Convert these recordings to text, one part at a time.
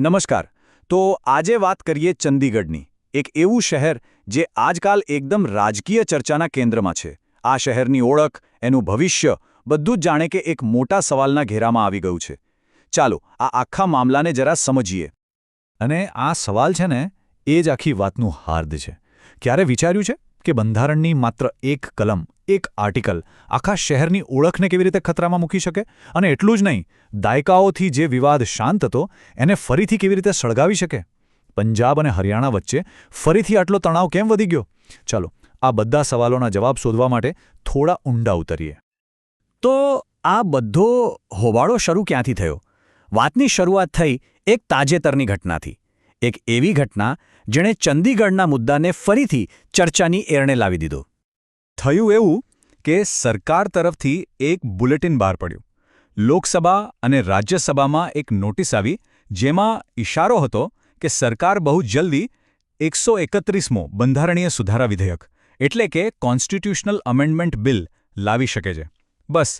નમસ્કાર. તો આજે વાત કરીએ ચંદીગઢની, એક એવું શહેર જે આજકાલ એકદમ રાજકીય ચર્ચાના કેન્દ્રમાં છે. આ શહેરની ઓળખ, એનું ભવિષ્ય, બધું જ જાણે કે એક મોટા સવાલના ઘેરામાં આવી ગયું છે. ચાલો, આ આખા મામલાને જરા સમજીએ. અને આ સવાલ છે ને, એ જ આખી વાતનું હાર્દ છે. ક્યારે વિચાર્યું છે? કે બંધારણની માત્ર એક કલમ, એક આર્ટિકલ આખા શહેરની ઓળખને કેવી રીતે ખતરામાં મૂકી શકે? અને એટલું જ નહીં, દાયકાઓથી જે વિવાદ શાંત હતો, એને ફરીથી કેવી રીતે સળગાવી શકે? પંજાબ અને હરિયાણા વચ્ચે ફરીથી આટલો તણાવ કેમ વધી ગયો? ચાલો, આ બધા સવાલોના જવાબ શોધવા માટે થોડા ઊંડા ઉતરીએ. તો આ બધો હોબાળો શરૂ ક્યાંથી થયો? વાતની શરૂઆત થઈ એક તાજેતરની ઘટનાથી. એક એવી ઘટના જેણે ચંદીગઢના મુદ્દાને ફરીથી ચર્ચાની એરણે લાવી દીધો. થયું એવું કે સરકાર તરફથી એક બુલેટિન બહાર પડ્યું. લોકસભા અને રાજ્યસભામાં એક નોટિસ આવી જેમાં ઇશારો હતો કે સરકાર બહુ જલ્દી એકસો એકત્રીસમો બંધારણીય સુધારા વિધેયક, એટલે કે કોન્સ્ટિટ્યુશનલ અમેન્ડમેન્ટ બિલ, લાવી શકે છે. બસ,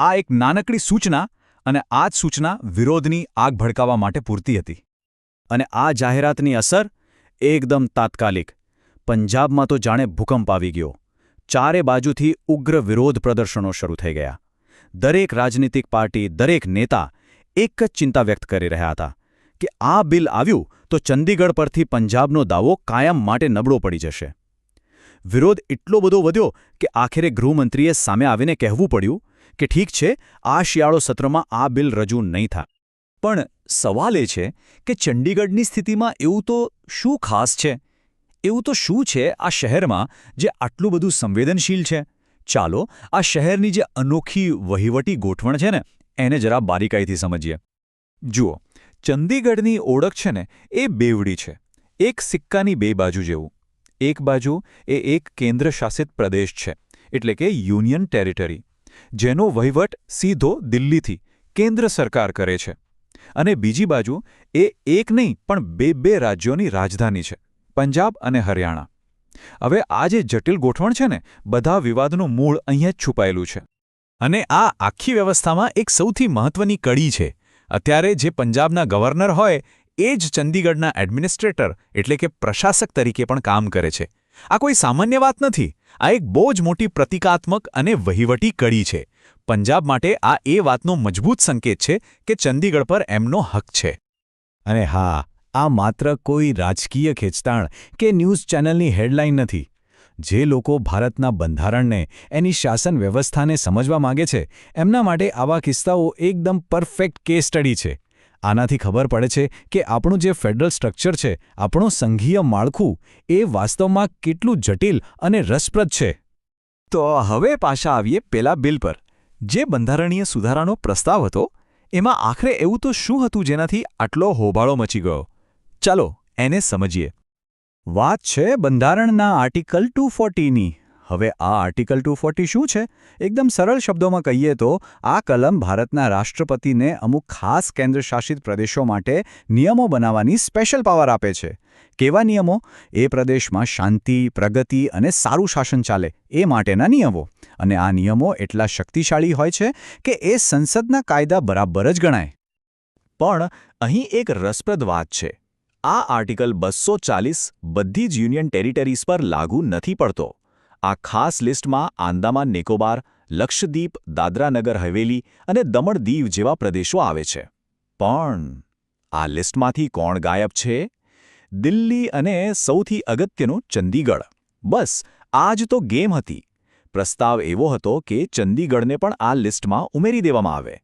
આ એક નાનકડી સૂચના અને આ જ સૂચના વિરોધની આગ ભડકાવવા માટે પૂરતી હતી. અને આ જાહેરાતની અસર એકદમ તાત્કાલિક. પંજાબમાં તો જાણે ભૂકંપ આવી ગયો. ચારે બાજુથી ઉગ્ર વિરોધ પ્રદર્શનો શરૂ થઈ ગયા. દરેક રાજનીતિક પાર્ટી, દરેક નેતા એક જ ચિંતા વ્યક્ત કરી રહ્યા હતા કે આ બિલ આવ્યું તો ચંદીગઢ પરથી પંજાબનો દાવો કાયમ માટે નબળો પડી જશે. વિરોધ એટલો બધો વધ્યો કે આખરે ગૃહમંત્રીએ સામે આવીને કહેવું પડ્યું કે ઠીક છે, આ શિયાળો સત્રમાં આ બિલ રજૂ નહીં થાય પણ સવાલ એ છે કે ચંડીગઢની સ્થિતિમાં એવું તો શું ખાસ છે? એવું તો શું છે આ શહેરમાં જે આટલું બધું સંવેદનશીલ છે? ચાલો, આ શહેરની જે અનોખી વહીવટી ગોઠવણ છે ને, એને જરા બારીકાઈથી સમજીએ. જુઓ ચંદીગઢની ઓળખ છે ને, એ બેવડી છે. એક સિક્કાની બે બાજુ જેવું. એક બાજુ એ એક કેન્દ્રશાસિત પ્રદેશ છે, એટલે કે યુનિયન ટેરિટરી. જેનો વહીવટ સીધો દિલ્હીથી કેન્દ્ર સરકાર કરે છે. અને બીજી બાજુ એ એક નહીં, પણ બે બે રાજ્યોની રાજધાની છે, પંજાબ અને હરિયાણા. હવે આ જે જટિલ ગોઠવણ છે ને, બધા વિવાદનું મૂળ અહીંયા જ છુપાયેલું છે. અને આ આખી વ્યવસ્થામાં એક સૌથી મહત્વની કડી છે. અત્યારે જે પંજાબના ગવર્નર હોય, એ જ ચંદીગઢના એડમિનિસ્ટ્રેટર, એટલે કે પ્રશાસક તરીકે પણ કામ કરે છે. આ કોઈ સામાન્ય વાત નથી. આ એક બહુ જ મોટી પ્રતિકાત્મક અને વહીવટી કડી છે. પંજાબ માટે આ એ વાતનો મજબૂત સંકેત છે કે ચંદીગઢ પર એમનો હક છે. અને હા, આ માત્ર કોઈ રાજકીય ખેંચતાણ કે ન્યૂઝ ચેનલની હેડલાઇન નથી. જે લોકો ભારતના બંધારણને, એની શાસન વ્યવસ્થાને સમજવા માગે છે, એમના માટે આવા કિસ્સાઓ એકદમ પરફેક્ટ કેસ સ્ટડી છે. આનાથી ખબર પડે છે કે આપણું જે ફેડરલ સ્ટ્રક્ચર છે, આપણું સંઘીય માળખું, એ વાસ્તવમાં કેટલું જટિલ અને રસપ્રદ છે. તો હવે પાછા આવીએ પેલા બિલ પર. જે બંધારણીય સુધારાનો પ્રસ્તાવ હતો, એમાં આખરે એવું તો શું હતું જેનાથી આટલો હોબાળો મચી ગયો? ચાલો એને સમજીએ. વાત છે બંધારણના આર્ટિકલ ટુ ફોર્ટીની હવે આ આર્ટિકલ ટુ ફોર્ટી શું છે? એકદમ સરળ શબ્દોમાં કહીએ તો, આ કલમ ભારતના રાષ્ટ્રપતિને અમુક ખાસ કેન્દ્રશાસિત પ્રદેશો માટે નિયમો બનાવવાની સ્પેશિયલ પાવર આપે છે. કેવા નિયમો? એ પ્રદેશમાં શાંતિ, પ્રગતિ અને સારું શાસન ચાલે એ માટેના નિયમો. અને આ નિયમો એટલા શક્તિશાળી હોય છે કે એ સંસદના કાયદા બરાબર જ ગણાય. પણ અહીં એક રસપ્રદ વાત છે. આ આર્ટિકલ બસો ચાલીસ બધી જ યુનિયન ટેરિટરીઝ પર લાગુ નથી પડતો. આ ખાસ લિસ્ટમાં આંદામાન નિકોબાર, લક્ષદ્વીપ, દાદરાનગર હવેલી અને દમણ દીવ જેવા પ્રદેશો આવે છે. પણ આ લિસ્ટમાંથી કોણ ગાયબ છે? દિલ્હી અને સૌથી અગત્યનું ચંદીગઢ. બસ આ જ તો ગેમ હતી. પ્રસ્તાવ એવો હતો કે ચંદીગઢને પણ આ લિસ્ટમાં ઉમેરી દેવામાં આવે.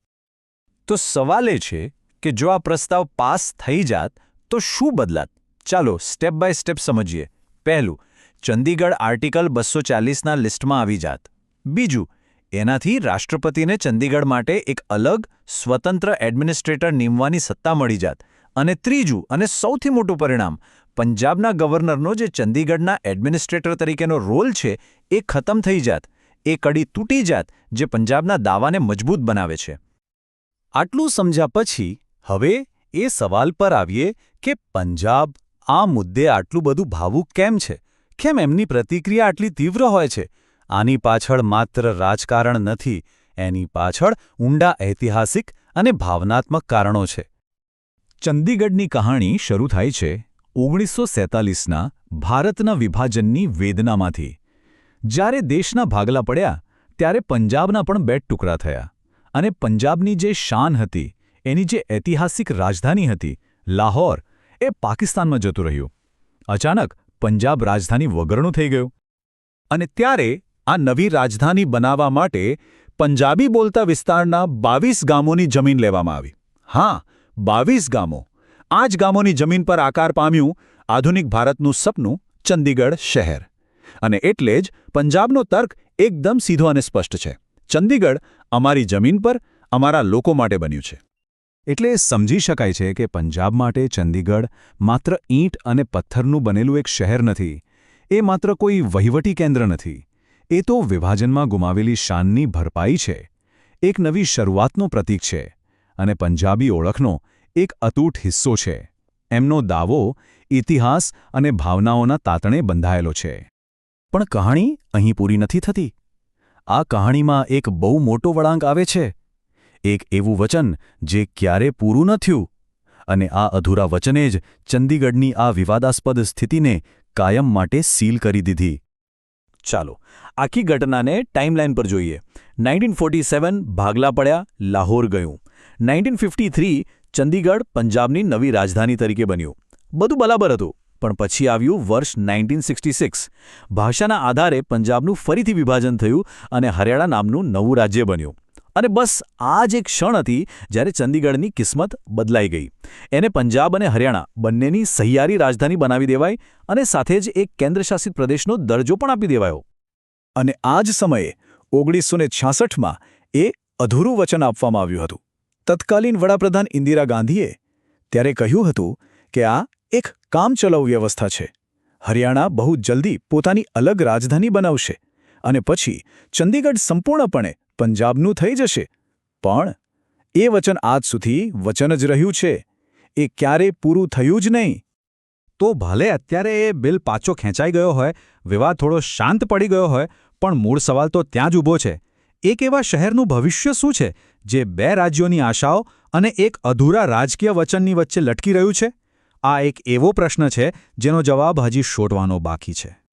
તો સવાલ એ છે કે જો આ પ્રસ્તાવ પાસ થઈ જાત, તો શું બદલાત? ચાલો સ્ટેપ બાય સ્ટેપ સમજીએ. પહેલું, ચંદીગઢ આર્ટિકલ બસો ચાલીસના લિસ્ટમાં આવી જાત. બીજું, એનાથી રાષ્ટ્રપતિને ચંદીગઢ માટે એક અલગ, સ્વતંત્ર એડમિનિસ્ટ્રેટર નીમવાની સત્તા મળી જાત. અને ત્રીજું અને સૌથી મોટું પરિણામ, પંજાબના ગવર્નરનો જે ચંદીગઢના એડમિનિસ્ટ્રેટર તરીકેનો રોલ છે, એ ખતમ થઈ જાત. એ કડી તૂટી જાત, જે પંજાબના દાવાને મજબૂત બનાવે છે. આટલું સમજ્યા પછી, હવે એ સવાલ પર આવીએ કે પંજાબ આ મુદ્દે આટલું બધું ભાવુક કેમ છે? કેમ એમની પ્રતિક્રિયા આટલી તીવ્ર હોય છે? આની પાછળ માત્ર રાજકારણ નથી, એની પાછળ ઊંડા ઐતિહાસિક અને ભાવનાત્મક કારણો છે. ચંદીગઢની કહાણી શરૂ થાય છે ઓગણીસો સેતાલીસના ભારતના વિભાજનની વેદનામાંથી. જ્યારે દેશના ભાગલા પડ્યા, ત્યારે પંજાબના પણ બે ટુકડા થયા અને પંજાબની જે શાન હતી, એની જે ઐતિહાસિક રાજધાની હતી, લાહોર, એ પાકિસ્તાનમાં જતું રહ્યું. અચાનક પંજાબ રાજધાની વગરનું થઈ ગયું અને ત્યારે આ નવી રાજધાની બનાવવા માટે પંજાબી બોલતા વિસ્તારના બાવીસ ગામોની જમીન લેવામાં આવી. હા બાવીસ ગામો. આ જ ગામોની જમીન પર આકાર પામ્યું આધુનિક ભારતનું સપનું ચંદીગઢ શહેર. અને એટલે જ પંજાબનો તર્ક એકદમ સીધો અને સ્પષ્ટ છે. ચંદીગઢ અમારી જમીન પર અમારા લોકો માટે બન્યું છે. એટલે સમજી શકાય છે કે પંજાબ માટે ચંદીગઢ માત્ર ઈંટ અને પથ્થરનું બનેલું એક શહેર નથી. એ માત્ર કોઈ વહીવટી કેન્દ્ર નથી. એ તો વિભાજનમાં ગુમાવેલી શાનની ભરપાઈ છે. એક નવી શરૂઆતનું પ્રતીક છે. અને પંજાબી ઓળખનો એક અતૂટ હિસ્સો છે. એમનો દાવો, ઇતિહાસ અને ભાવનાઓના તાતણે બંધાયેલો છે. પણ કહાણી અહીં પૂરી નથી થતી. આ કહાણીમાં એક બહુ મોટો વળાંક આવે છે. એક એવું વચન જે ક્યારે પૂરું ન થયું. અને આ અધૂરા વચને જ ચંદીગઢની આ વિવાદાસ્પદ સ્થિતિને કાયમ માટે સીલ કરી દીધી. ચાલો, આખી ઘટનાને ટાઈમલાઈન પર જોઈએ. નાઇન્ટીન ફોર્ટી સેવન ભાગલા પડ્યા, લાહોર ગયું. નાઇન્ટીન ફિફ્ટી થ્રી ચંદીગઢ પંજાબની નવી રાજધાની તરીકે બન્યું. બધું બરાબર હતું, પણ પછી આવ્યું વર્ષ નાઇન્ટીન સિક્સટી સિક્સ. ભાષાના આધારે પંજાબનું ફરીથી વિભાજન થયું અને હરિયાણા નામનું નવું રાજ્ય બન્યું. અને બસ આ જ એક ક્ષણ હતી જ્યારે ચંદીગઢની કિસ્મત બદલાઈ ગઈ. એને પંજાબ અને હરિયાણા બંનેની સહિયારી રાજધાની બનાવી દેવાઈ અને સાથે જ એક કેન્દ્રશાસિત પ્રદેશનો દરજ્જો પણ આપી દેવાયો. અને આ જ સમયે ઓગણીસો ને છાસઠમાં એ અધૂરું વચન આપવામાં આવ્યું હતું. તત્કાલીન વડાપ્રધાન ઇન્દિરા ગાંધીએ ત્યારે કહ્યું હતું કે આ એક કામચલાઉ વ્યવસ્થા છે. હરિયાણા બહુ જલ્દી પોતાની અલગ રાજધાની બનાવશે અને પછી ચંદીગઢ સંપૂર્ણપણે પંજાબનું થઈ જશે. પણ એ વચન આજ સુધી વચન જ રહ્યું છે. એ ક્યારે પૂરું થયું જ નહીં. તો ભલે અત્યારે એ બિલ પાછો ખેંચાઈ ગયો હોય, વિવાદ થોડો શાંત પડી ગયો હોય, પણ મૂળ સવાલ તો ત્યાં જ ઊભો છે. એક એવા શહેરનું ભવિષ્ય શું છે, જે બે રાજ્યોની આશાઓ અને એક અધૂરા રાજકીય વચનની વચ્ચે લટકી રહ્યું છે? આ એક એવો પ્રશ્ન છે, જેનો જવાબ હજી શોધવાનો બાકી છે.